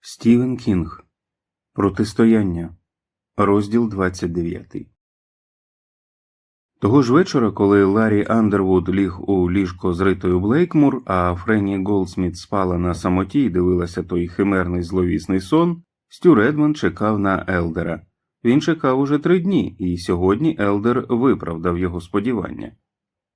Стівен Кінг Протистояння Розділ 29 Того ж вечора, коли Ларі Андервуд ліг у ліжко з Ритою Блейкмур, а Френні Голдсміт спала на самоті і дивилася той химерний зловісний сон, Стю Редман чекав на Елдера. Він чекав уже три дні, і сьогодні Елдер виправдав його сподівання.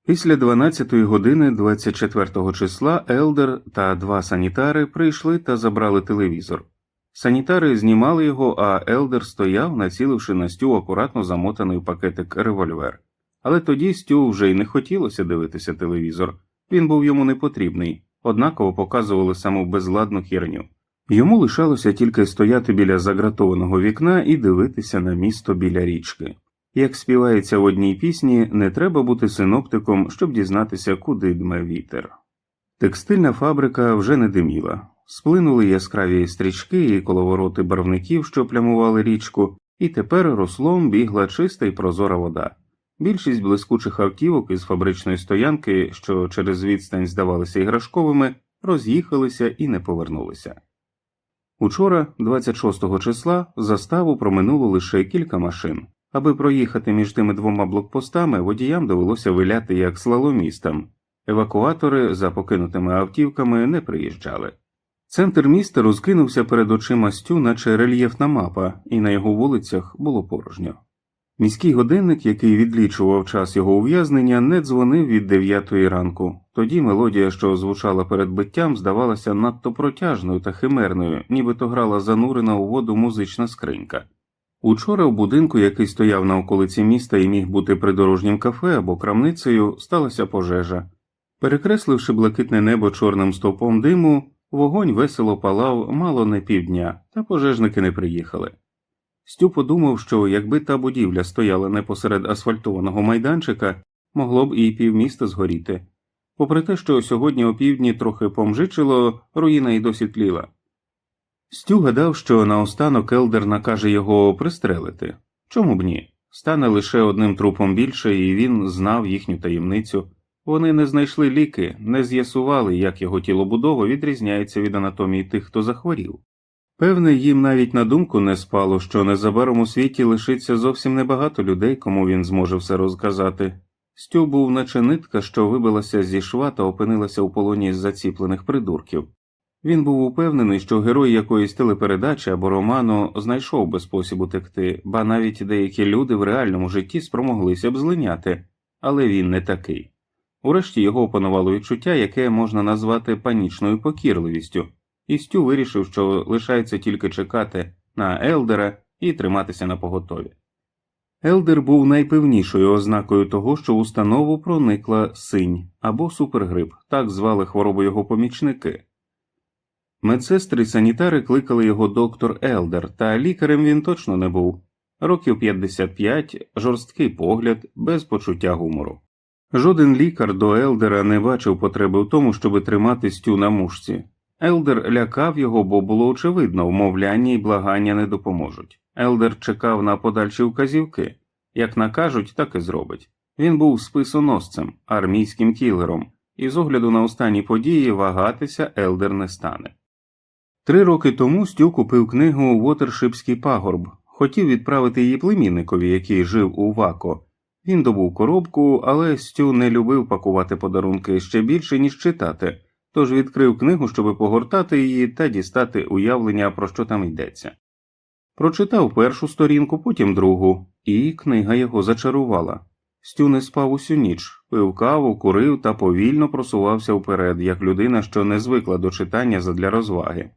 Після 12-ї години 24 числа Елдер та два санітари прийшли та забрали телевізор. Санітари знімали його, а Елдер стояв, націливши на Стю акуратно замотаний пакетик револьвер. Але тоді Стю вже й не хотілося дивитися телевізор, він був йому не потрібний, однаково показували саму безладну хірню. Йому лишалося тільки стояти біля загратованого вікна і дивитися на місто біля річки. Як співається в одній пісні, не треба бути синоптиком, щоб дізнатися, куди дме вітер. Текстильна фабрика вже не диміла. Сплинули яскраві стрічки і коловороти барвників, що плямували річку, і тепер рослом бігла чиста й прозора вода. Більшість блискучих автівок із фабричної стоянки, що через відстань здавалися іграшковими, роз'їхалися і не повернулися. Учора, 26 числа, заставу проминуло лише кілька машин. Аби проїхати між тими двома блокпостами, водіям довелося виляти як слаломістам. Евакуатори за покинутими автівками не приїжджали. Центр міста розкинувся перед очима Стю, наче рельєфна мапа, і на його вулицях було порожньо. Міський годинник, який відлічував час його ув'язнення, не дзвонив від дев'ятої ранку. Тоді мелодія, що звучала перед биттям, здавалася надто протяжною та химерною, нібито грала занурена у воду музична скринька. Учора в будинку, який стояв на околиці міста і міг бути придорожнім кафе або крамницею, сталася пожежа. Перекресливши блакитне небо чорним стовпом диму, вогонь весело палав мало не півдня, та пожежники не приїхали. Стю подумав, що якби та будівля стояла не посеред асфальтованого майданчика, могло б і півміста згоріти. Попри те, що сьогодні опівдні трохи помжичило, руїна й досі тліла. Стю гадав, що наостанок Елдер накаже його пристрелити. Чому б ні? Стане лише одним трупом більше, і він знав їхню таємницю. Вони не знайшли ліки, не з'ясували, як його тілобудова відрізняється від анатомії тих, хто захворів. Певне, їм навіть на думку не спало, що незабаром у світі лишиться зовсім небагато людей, кому він зможе все розказати. Стю був наче нитка, що вибилася зі шва та опинилася у полоні заціплених придурків. Він був упевнений, що герой якоїсь телепередачі або роману знайшов би спосіб утекти, ба навіть деякі люди в реальному житті спромоглися б злиняти, але він не такий. Урешті його опанувало відчуття, яке можна назвати панічною покірливістю, і Стю вирішив, що лишається тільки чекати на Елдера і триматися на поготові. Елдер був найпевнішою ознакою того, що установу проникла синь або супергрип, так звали хворобу його помічники. Медсестри й санітари кликали його доктор Елдер, та лікарем він точно не був. Років 55, жорсткий погляд, без почуття гумору. Жоден лікар до Елдера не бачив потреби в тому, щоби тримати стю на мушці. Елдер лякав його, бо було очевидно, вмовляння і благання не допоможуть. Елдер чекав на подальші вказівки як накажуть, так і зробить. Він був списоносцем, армійським кілером, і з огляду на останні події вагатися Елдер не стане. Три роки тому Стю купив книгу Вотершипський пагорб, хотів відправити її племінникові, який жив у Вако. Він добув коробку, але Стю не любив пакувати подарунки ще більше, ніж читати, тож відкрив книгу, щоб погортати її та дістати уявлення, про що там йдеться. Прочитав першу сторінку, потім другу, і книга його зачарувала. Стю не спав усю ніч, пив каву, курив та повільно просувався вперед, як людина, що не звикла до читання задля розваги.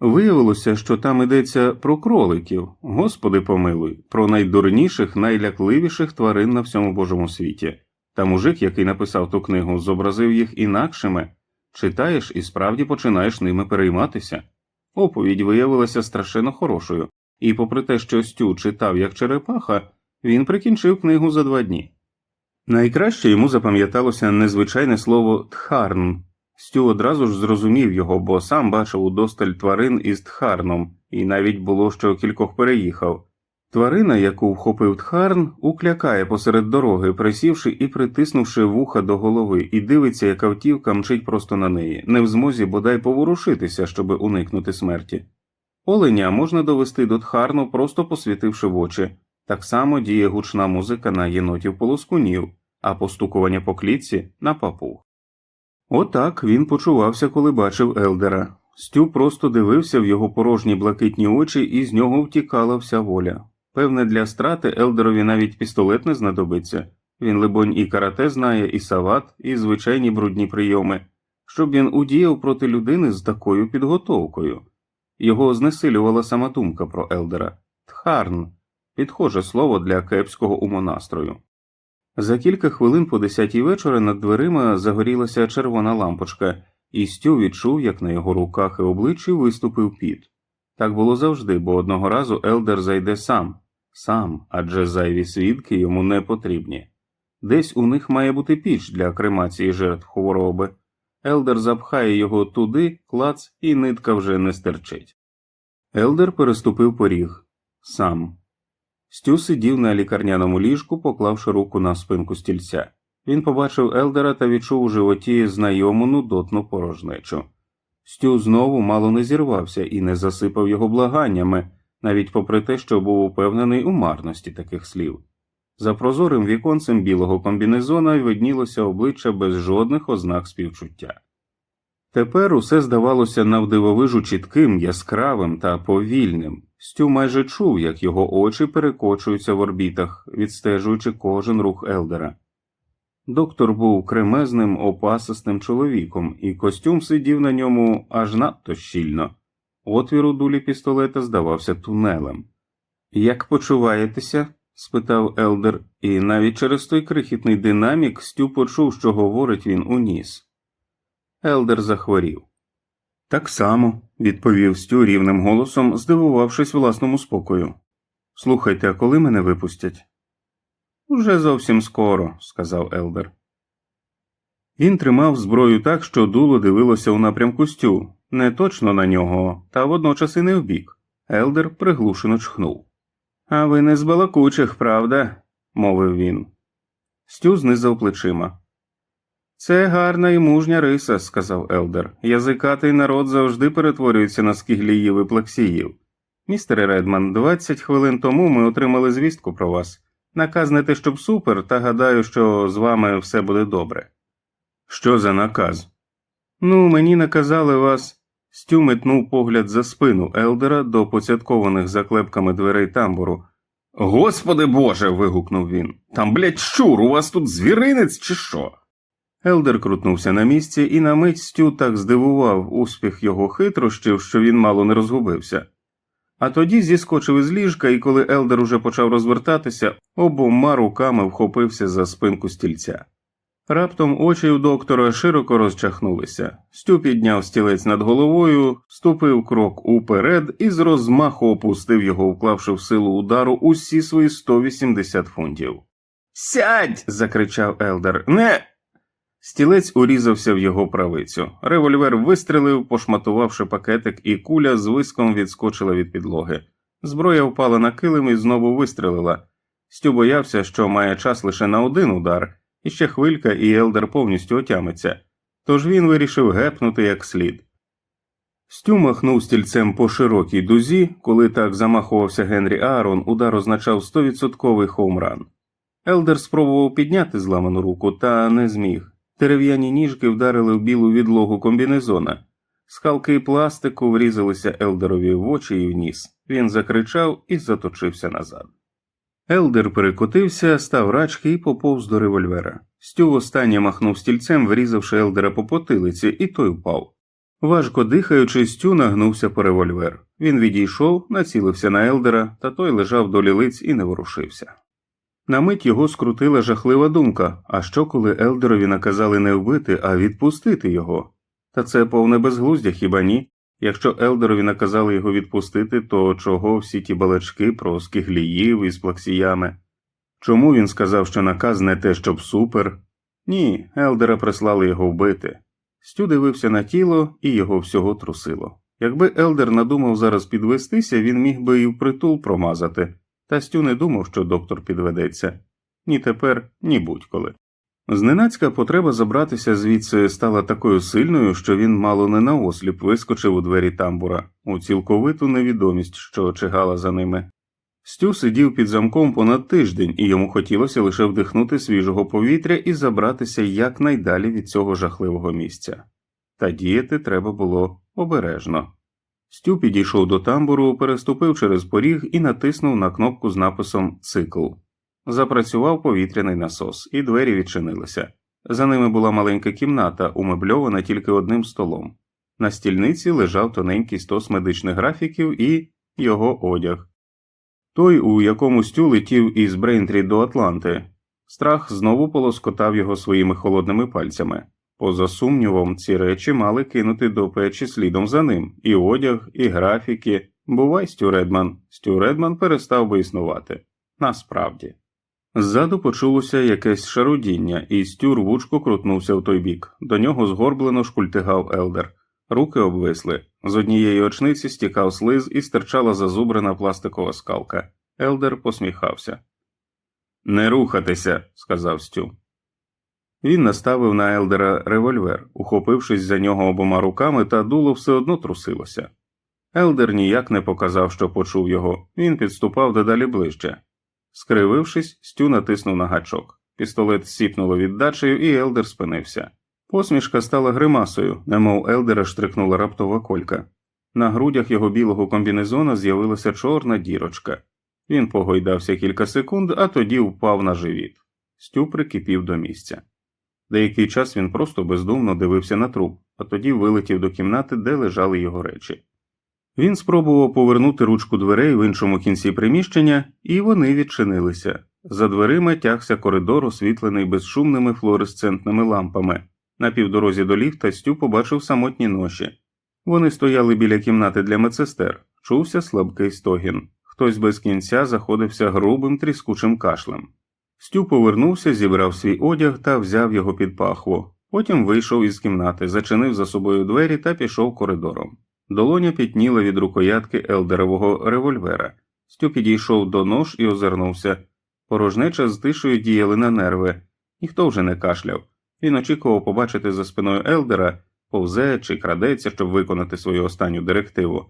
Виявилося, що там йдеться про кроликів, господи помилуй, про найдурніших, найлякливіших тварин на всьому божому світі. Та мужик, який написав ту книгу, зобразив їх інакшими читаєш і справді починаєш ними перейматися. Оповідь виявилася страшенно хорошою, і, попри те, що Стю читав як черепаха, він прикінчив книгу за два дні. Найкраще йому запам'яталося незвичайне слово тхарн. Стю одразу ж зрозумів його, бо сам бачив удосталь тварин із тхарном, і навіть було, що кількох переїхав. Тварина, яку вхопив тхарн, уклякає посеред дороги, присівши і притиснувши вуха до голови, і дивиться, як автівка мчить просто на неї, не в змозі бодай поворушитися, щоби уникнути смерті. Оленя можна довести до Тхарну, просто посвітивши в очі. Так само діє гучна музика на єнотів полоскунів, а постукування по клітці на папуг. Отак він почувався, коли бачив Елдера. Стю просто дивився в його порожні блакитні очі, і з нього втікала вся воля. Певне, для страти Елдерові навіть пістолет не знадобиться. Він, либонь, і карате знає, і сават, і звичайні брудні прийоми, щоб він удіяв проти людини з такою підготовкою. Його знесилювала сама думка про Елдера Тхарн підхоже слово для кепського умонастрою. За кілька хвилин по десятій вечора над дверима загорілася червона лампочка, і Стю відчув, як на його руках і обличчі виступив піт. Так було завжди, бо одного разу Елдер зайде сам, сам, адже зайві свідки йому не потрібні. Десь у них має бути піч для кремації жертв хвороби. Елдер запхає його туди, клац, і нитка вже не стерчить. Елдер переступив поріг сам. Стю сидів на лікарняному ліжку, поклавши руку на спинку стільця. Він побачив Елдера та відчув у животі знайому нудотну порожнечу. Стю знову мало не зірвався і не засипав його благаннями, навіть попри те, що був упевнений у марності таких слів. За прозорим віконцем білого комбінезона виднілося обличчя без жодних ознак співчуття. Тепер усе здавалося навдивовижу чітким, яскравим та повільним. Стю майже чув, як його очі перекочуються в орбітах, відстежуючи кожен рух Елдера. Доктор був кремезним, опасистим чоловіком, і костюм сидів на ньому аж надто щільно. Отвір у дулі пістолета здавався тунелем. Як почуваєтеся? спитав Елдер, і навіть через той крихітний динамік Стю почув, що говорить він у ніс. Елдер захворів. Так само, відповів Стю рівним голосом, здивувавшись власному спокою. Слухайте, а коли мене випустять? Уже зовсім скоро, сказав Елдер. Він тримав зброю так, що дуло дивилося у напрямку Стю, не точно на нього, та водночас і не вбік. Елдер приглушено чхнув. А ви не з балакучих, правда? мовив він. Стю знизав плечима. Це гарна і мужня риса, сказав Елдер. Язикатий народ завжди перетворюється на скігліїв і плаксіїв. Містере Редман, 20 хвилин тому ми отримали звістку про вас. Наказ не те, щоб супер, та гадаю, що з вами все буде добре. Що за наказ? Ну, мені наказали вас. Стю метнув погляд за спину Елдера до поцяткованих заклепками дверей тамбуру. Господи Боже. вигукнув він. Там, блядь, щур, у вас тут звіринець чи що? Елдер крутнувся на місці, і на мить Стю так здивував успіх його хитрощів, що він мало не розгубився. А тоді зіскочив із ліжка, і коли Елдер уже почав розвертатися, обома руками вхопився за спинку стільця. Раптом очі у доктора широко розчахнулися. Стю підняв стілець над головою, ступив крок уперед і з розмаху опустив його, вклавши в силу удару усі свої 180 фунтів. Сядь. закричав Елдер. Не. Стілець урізався в його правицю. Револьвер вистрелив, пошматувавши пакетик, і куля з виском відскочила від підлоги. Зброя впала на килим і знову вистрелила. Стю боявся, що має час лише на один удар, і ще хвилька, і Елдер повністю отямиться. Тож він вирішив гепнути як слід. Стю махнув стільцем по широкій дузі, коли так замахувався Генрі Аарон, удар означав стовідсотковий хоумран. Елдер спробував підняти зламану руку, та не зміг. Дерев'яні ніжки вдарили в білу відлогу комбінезона. Скалки пластику врізалися Елдерові в очі і в ніс. Він закричав і заточився назад. Елдер перекотився, став рачки і поповз до револьвера. Стю останнє махнув стільцем, врізавши Елдера по потилиці, і той впав. Важко дихаючи, Стю нагнувся по револьвер. Він відійшов, націлився на Елдера, та той лежав до лілиць і не ворушився. На мить його скрутила жахлива думка а що, коли Елдерові наказали не вбити, а відпустити його? Та це повне безглуздя, хіба ні? Якщо Елдерові наказали його відпустити, то чого всі ті балачки про скигліїв із плаксіями? Чому він сказав, що наказ не те, щоб супер? Ні, Елдера прислали його вбити. Стю дивився на тіло і його всього трусило. Якби Елдер надумав зараз підвестися, він міг би і впритул промазати, та Стю не думав, що доктор підведеться ні тепер, ні будь-коли. Зненацька потреба забратися звідси стала такою сильною, що він мало не наосліп вискочив у двері тамбура у цілковиту невідомість, що чигала за ними. Стю сидів під замком понад тиждень, і йому хотілося лише вдихнути свіжого повітря і забратися якнайдалі від цього жахливого місця. Та діяти треба було обережно. Стю підійшов до тамбуру, переступив через поріг і натиснув на кнопку з написом Цикл. Запрацював повітряний насос, і двері відчинилися. За ними була маленька кімната, умебльована тільки одним столом. На стільниці лежав тоненький стос медичних графіків і його одяг. Той, у якому Стю летів із Брейнтрі до Атланти. Страх знову полоскотав його своїми холодними пальцями. Поза сумнівом, ці речі мали кинути до печі слідом за ним і одяг, і графіки. Бувай, Стю Редман. Стю Редман перестав би існувати. Насправді. Ззаду почулося якесь шарудіння, і Стю рвучко крутнувся в той бік. До нього згорблено шкультигав Елдер. Руки обвисли. З однієї очниці стікав слиз і стирчала зазубрена пластикова скалка. Елдер посміхався. Не рухатися, сказав Стю. Він наставив на Елдера револьвер, ухопившись за нього обома руками, та дуло все одно трусилося. Елдер ніяк не показав, що почув його, він підступав дедалі ближче. Скривившись, Стю натиснув на гачок. Пістолет сіпнуло віддачею, і Елдер спинився. Посмішка стала гримасою, немов Елдера штрикнула раптова колька. На грудях його білого комбінезона з'явилася чорна дірочка. Він погойдався кілька секунд, а тоді впав на живіт. Стю прикипів до місця. Деякий час він просто бездумно дивився на труп, а тоді вилетів до кімнати, де лежали його речі. Він спробував повернути ручку дверей в іншому кінці приміщення, і вони відчинилися. За дверима тягся коридор, освітлений безшумними флуоресцентними лампами. На півдорозі до ліфта Стю побачив самотні ноші. Вони стояли біля кімнати для медсестер, чувся слабкий стогін. Хтось без кінця заходився грубим тріскучим кашлем. Стю повернувся, зібрав свій одяг та взяв його під пахву. Потім вийшов із кімнати, зачинив за собою двері та пішов коридором. Долоня пітніла від рукоятки елдерового револьвера. Стю підійшов до нож і озирнувся. Порожнеча з тишою діяли на нерви. Ніхто вже не кашляв. Він очікував побачити за спиною Елдера, повзе чи крадеться, щоб виконати свою останню директиву.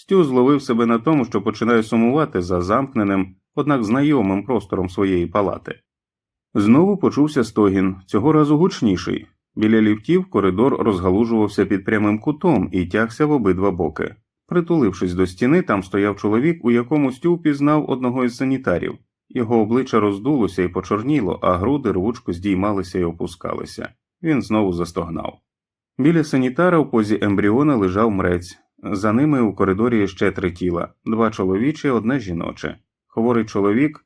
Стю зловив себе на тому, що починає сумувати за замкненим, однак знайомим простором своєї палати. Знову почувся стогін, цього разу гучніший. Біля ліфтів коридор розгалужувався під прямим кутом і тягся в обидва боки. Притулившись до стіни, там стояв чоловік, у якому Стю впізнав одного із санітарів. Його обличчя роздулося і почорніло, а груди рвучко здіймалися і опускалися. Він знову застогнав. Біля санітара в позі ембріона лежав мрець. За ними у коридорі ще три тіла два чоловічі, одне жіноче. Хворий чоловік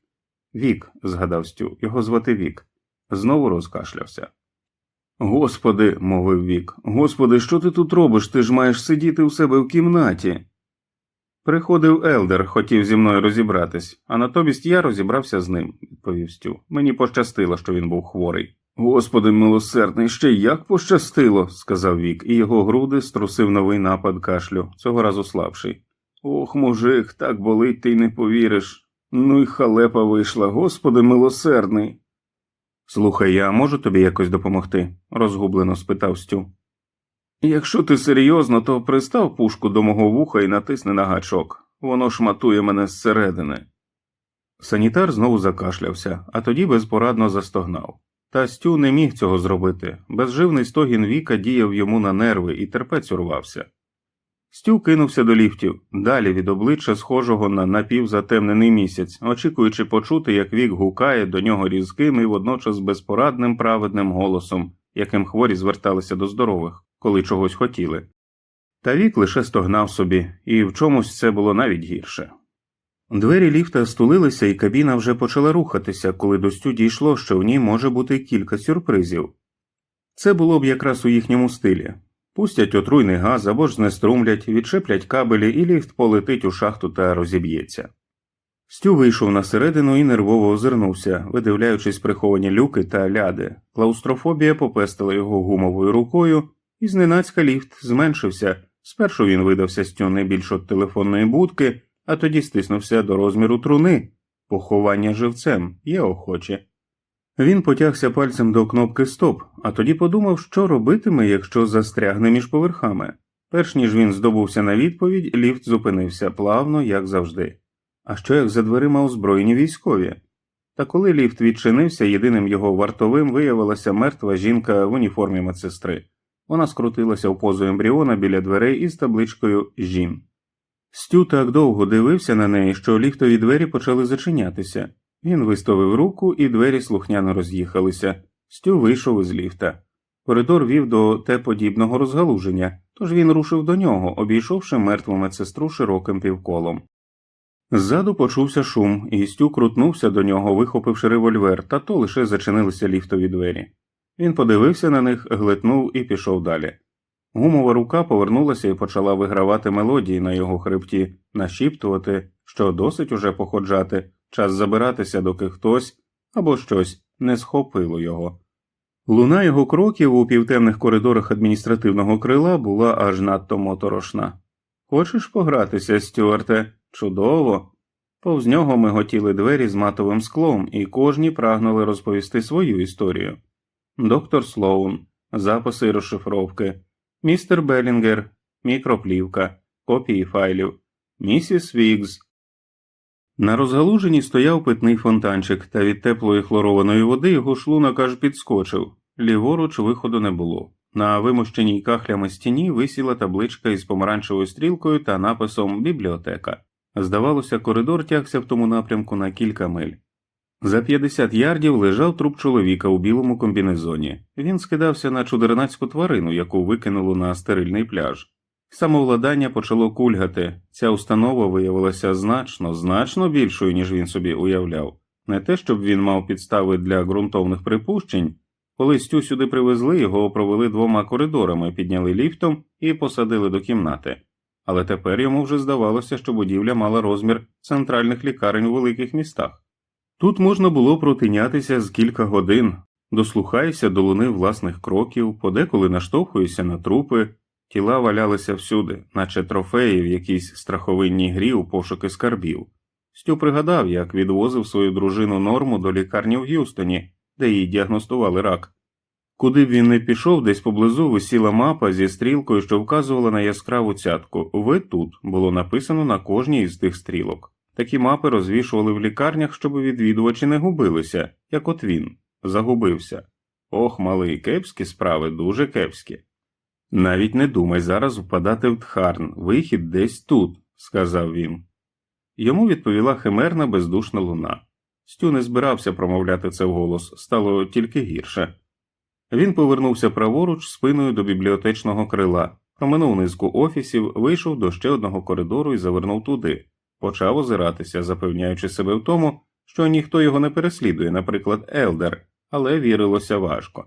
Вік, згадав Стю, його звати Вік. Знову розкашлявся. Господи, мовив Вік, господи, що ти тут робиш? Ти ж маєш сидіти у себе в кімнаті. Приходив Елдер, хотів зі мною розібратись, а натомість я розібрався з ним, відповів Стю. Мені пощастило, що він був хворий. Господи милосердний, ще як пощастило, сказав Вік, і його груди струсив новий напад кашлю, цього разу слабший. Ох, мужик, так болить, ти й не повіриш. Ну й халепа вийшла, господи милосердний. Слухай, я можу тобі якось допомогти? розгублено спитав Стю. Якщо ти серйозно, то пристав пушку до мого вуха і натисни на гачок. Воно шматує мене зсередини. Санітар знову закашлявся, а тоді безпорадно застогнав. Та Стю не міг цього зробити. Безживний стогін віка діяв йому на нерви і терпець урвався. Стю кинувся до ліфтів, далі від обличчя схожого на напівзатемнений місяць, очікуючи почути, як вік гукає до нього різким і водночас безпорадним праведним голосом, яким хворі зверталися до здорових, коли чогось хотіли. Та вік лише стогнав собі, і в чомусь це було навіть гірше. Двері ліфта стулилися, і кабіна вже почала рухатися, коли до Стю дійшло, що в ній може бути кілька сюрпризів. Це було б якраз у їхньому стилі. Пустять отруйний газ або ж знеструмлять, відчеплять кабелі, і ліфт полетить у шахту та розіб'ється. Стю вийшов на середину і нервово озирнувся, видивляючись приховані люки та ляди. Клаустрофобія попестила його гумовою рукою, і зненацька ліфт зменшився. Спершу він видався Стю не більш от телефонної будки, а тоді стиснувся до розміру труни. Поховання живцем є охоче. Він потягся пальцем до кнопки Стоп, а тоді подумав, що робитиме, якщо застрягне між поверхами. Перш ніж він здобувся на відповідь, ліфт зупинився плавно, як завжди. А що як за дверима озброєні військові? Та коли ліфт відчинився, єдиним його вартовим виявилася мертва жінка в уніформі медсестри. Вона скрутилася в позу ембріона біля дверей із табличкою Жін. Стю так довго дивився на неї, що ліфтові двері почали зачинятися. Він виставив руку, і двері слухняно роз'їхалися. Стю вийшов із ліфта. Коридор вів до Т-подібного розгалуження, тож він рушив до нього, обійшовши мертву медсестру широким півколом. Ззаду почувся шум, і Стю крутнувся до нього, вихопивши револьвер, та то лише зачинилися ліфтові двері. Він подивився на них, глитнув і пішов далі. Гумова рука повернулася і почала вигравати мелодії на його хребті, нашіптувати, що досить уже походжати, час забиратися, доки хтось або щось не схопило його. Луна його кроків у півтемних коридорах адміністративного крила була аж надто моторошна. Хочеш погратися, Стюарте? Чудово. Повз нього миготіли двері з матовим склом, і кожні прагнули розповісти свою історію. Доктор Слоун, записи і розшифровки, містер Белінгер, мікроплівка, копії файлів, місіс Вігз. На розгалуженні стояв питний фонтанчик, та від теплої хлорованої води його шлунок аж підскочив. Ліворуч виходу не було. На вимощеній кахлями стіні висіла табличка із помаранчевою стрілкою та написом Бібліотека. Здавалося, коридор тягся в тому напрямку на кілька миль. За 50 ярдів лежав труп чоловіка у білому комбінезоні. Він скидався на чудернацьку тварину, яку викинуло на стерильний пляж. Самовладання почало кульгати. Ця установа виявилася значно, значно більшою, ніж він собі уявляв. Не те, щоб він мав підстави для ґрунтовних припущень. Коли Стю сюди привезли, його провели двома коридорами, підняли ліфтом і посадили до кімнати. Але тепер йому вже здавалося, що будівля мала розмір центральних лікарень у великих містах. Тут можна було протинятися з кілька годин, дослухаєшся до луни власних кроків, подеколи наштовхуєшся на трупи, тіла валялися всюди, наче трофеї в якійсь страховинній грі у пошуки скарбів. Стю пригадав, як відвозив свою дружину норму до лікарні в Г'юстоні, де їй діагностували рак. Куди б він не пішов, десь поблизу висіла мапа зі стрілкою, що вказувала на яскраву цятку. Ви тут було написано на кожній із тих стрілок. Такі мапи розвішували в лікарнях, щоб відвідувачі не губилися, як от він, загубився. Ох, малий, кепські справи, дуже кепські. Навіть не думай зараз впадати в тхарн, вихід десь тут, сказав він. Йому відповіла химерна бездушна луна. Стю не збирався промовляти це вголос, стало тільки гірше. Він повернувся праворуч спиною до бібліотечного крила, проминув низку офісів, вийшов до ще одного коридору і завернув туди, почав озиратися, запевняючи себе в тому, що ніхто його не переслідує, наприклад, Елдер, але вірилося важко.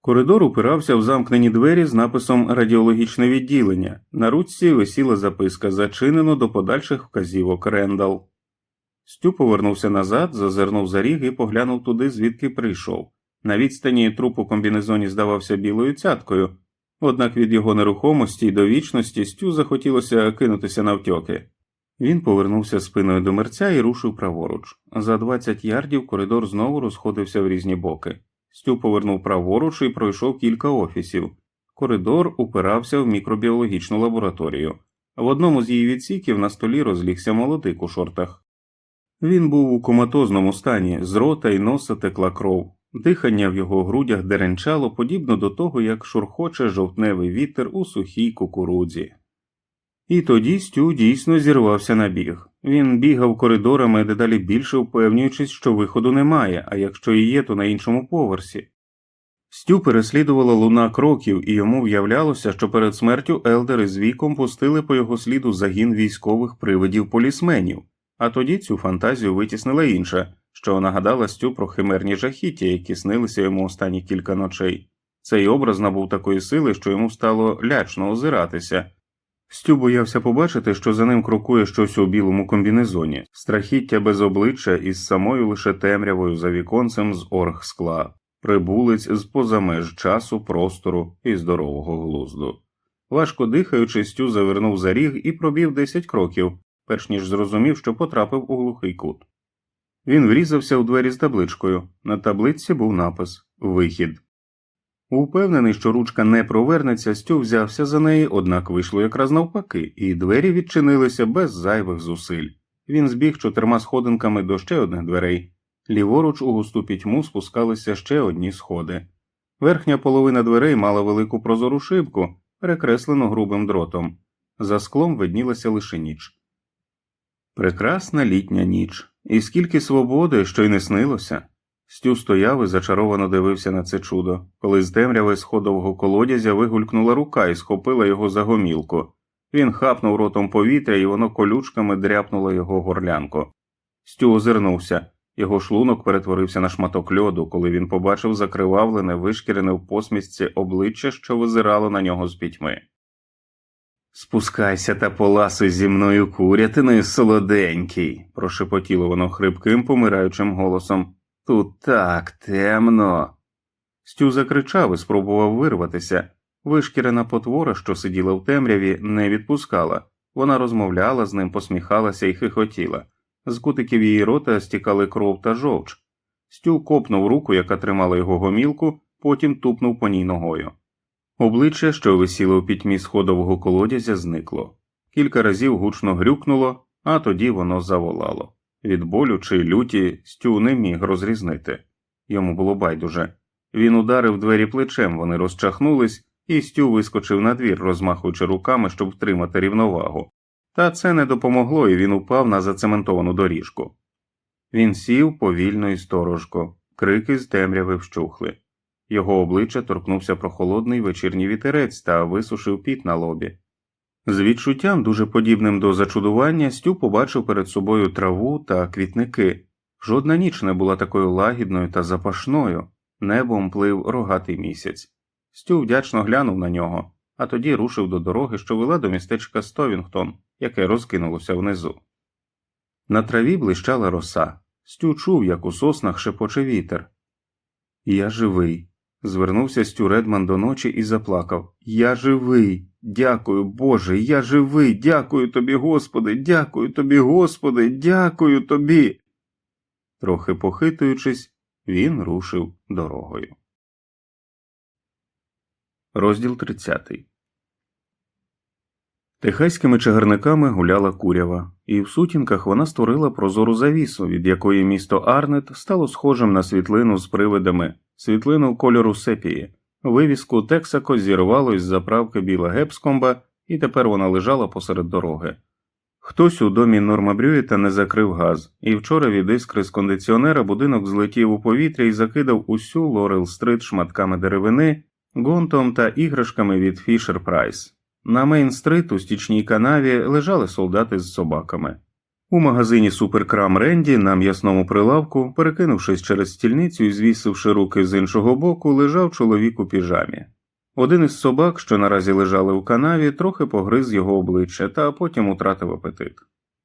Коридор упирався в замкнені двері з написом Радіологічне відділення. На ручці висіла записка Зачинено до подальших вказівок Рендал. Стю повернувся назад, зазирнув за ріг і поглянув туди, звідки прийшов. На відстані труп у комбінезоні здавався білою цяткою, однак від його нерухомості й довічності Стю захотілося кинутися навтьоки. Він повернувся спиною до мерця і рушив праворуч. За 20 ярдів коридор знову розходився в різні боки. Стю повернув праворуч і пройшов кілька офісів. Коридор упирався в мікробіологічну лабораторію. В одному з її відсіків на столі розлігся молодик у шортах. Він був у коматозному стані, з рота й носа текла кров. Дихання в його грудях деренчало подібно до того, як шурхоче жовтневий вітер у сухій кукурудзі. І тоді Стю дійсно зірвався на біг. Він бігав коридорами, дедалі більше впевнюючись, що виходу немає, а якщо і є, то на іншому поверсі. Стю переслідувала луна кроків, і йому в'являлося, що перед смертю Елдери з віком пустили по його сліду загін військових привидів полісменів, а тоді цю фантазію витіснила інша, що нагадала Стю про химерні жахіття, які снилися йому останні кілька ночей. Цей образ набув такої сили, що йому стало лячно озиратися. Стю боявся побачити, що за ним крокує щось у білому комбінезоні, страхіття без обличчя із самою лише темрявою за віконцем з оргскла, прибулець з поза меж часу, простору і здорового глузду. Важко дихаючи, Стю завернув за ріг і пробів 10 кроків, перш ніж зрозумів, що потрапив у глухий кут. Він врізався у двері з табличкою. На таблиці був напис Вихід. Упевнений, що ручка не провернеться, Стю взявся за неї, однак вийшло якраз навпаки, і двері відчинилися без зайвих зусиль. Він збіг чотирма сходинками до ще одних дверей. Ліворуч у густу пітьму спускалися ще одні сходи. Верхня половина дверей мала велику прозору шибку, перекреслену грубим дротом. За склом виднілася лише ніч. Прекрасна літня ніч, і скільки свободи, що й не снилося. Стю стояв і зачаровано дивився на це чудо, коли з темряви сходового колодязя вигулькнула рука і схопила його за гомілку. Він хапнув ротом повітря, і воно колючками дряпнуло його горлянку. Стю озирнувся. Його шлунок перетворився на шматок льоду, коли він побачив закривавлене, вишкірене в посмішці обличчя, що визирало на нього з пітьми. Спускайся та поласуй зі мною курятиною солоденький, прошепотіло воно хрипким, помираючим голосом. Тут так темно. Стю закричав і спробував вирватися. Вишкірена потвора, що сиділа в темряві, не відпускала. Вона розмовляла з ним, посміхалася і хихотіла. З кутиків її рота стікали кров та жовч. Стю копнув руку, яка тримала його гомілку, потім тупнув по ній ногою. Обличчя, що висіло в пітьмі сходового колодязя, зникло. Кілька разів гучно грюкнуло, а тоді воно заволало. Від болю чи люті Стю не міг розрізнити. Йому було байдуже. Він ударив двері плечем, вони розчахнулись, і Стю вискочив на двір, розмахуючи руками, щоб втримати рівновагу. Та це не допомогло, і він упав на зацементовану доріжку. Він сів повільно і сторожко, крики з темряви вщухли. Його обличчя торкнувся прохолодний вечірній вітерець та висушив піт на лобі. З відчуттям, дуже подібним до зачудування, Стю побачив перед собою траву та квітники. Жодна ніч не була такою лагідною та запашною, небом плив рогатий місяць. Стю вдячно глянув на нього, а тоді рушив до дороги, що вела до містечка Стовінгтон, яке розкинулося внизу. На траві блищала роса. Стю чув, як у соснах шепоче вітер. Я живий. Звернувся Стю Редман до ночі і заплакав. Я живий. Дякую, Боже, я живий. Дякую тобі, Господи, дякую тобі, Господи, дякую тобі. Трохи похитуючись, він рушив дорогою. Розділ 30 Техаськими чагарниками гуляла курява, і в сутінках вона створила прозору завісу, від якої місто Арнет стало схожим на світлину з привидами, світлину кольору сепії. Вивіску Тексако зірвало із заправки біла Гепскомба, і тепер вона лежала посеред дороги. Хтось у домі Норма Брюєта не закрив газ, і вчора від іскри з кондиціонера будинок злетів у повітря і закидав усю Лорел Стрит шматками деревини, гонтом та іграшками від Фішер Прайс. На Мейн-стрит у стічній канаві лежали солдати з собаками. У магазині Суперкрам Ренді на м'ясному прилавку, перекинувшись через стільницю і звісивши руки з іншого боку, лежав чоловік у піжамі. Один із собак, що наразі лежали у канаві, трохи погриз його обличчя та потім утратив апетит.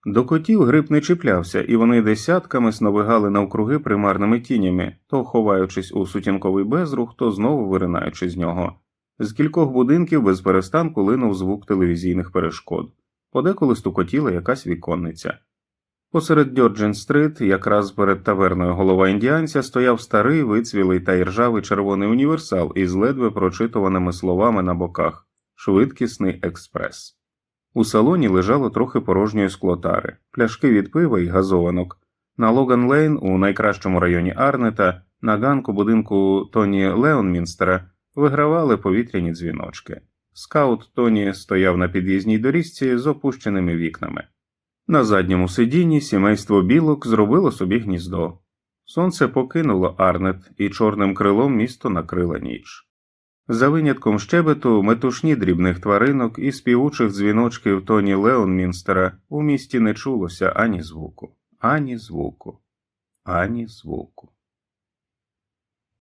До котів гриб не чіплявся, і вони десятками сновигали навкруги примарними тінями, то ховаючись у сутінковий безрух, то знову виринаючи з нього. З кількох будинків без перестанку линув звук телевізійних перешкод, подеколи стукотіла якась віконниця. Посеред Дьорджен-стрит, якраз перед таверною голова індіанця, стояв старий вицвілий та іржавий червоний універсал із ледве прочитуваними словами на боках Швидкісний експрес. У салоні лежало трохи порожньої склотари, пляшки від пива і газованок. На Логан Лейн, у найкращому районі Арнета, на ганку будинку Тоні Леонмінстера вигравали повітряні дзвіночки. Скаут Тоні стояв на під'їзній доріжці з опущеними вікнами. На задньому сидінні сімейство білок зробило собі гніздо. Сонце покинуло Арнет, і чорним крилом місто накрила ніч. За винятком щебету, метушні дрібних тваринок і співучих дзвіночків Тоні Леонмінстера у місті не чулося ані звуку, ані звуку, ані звуку.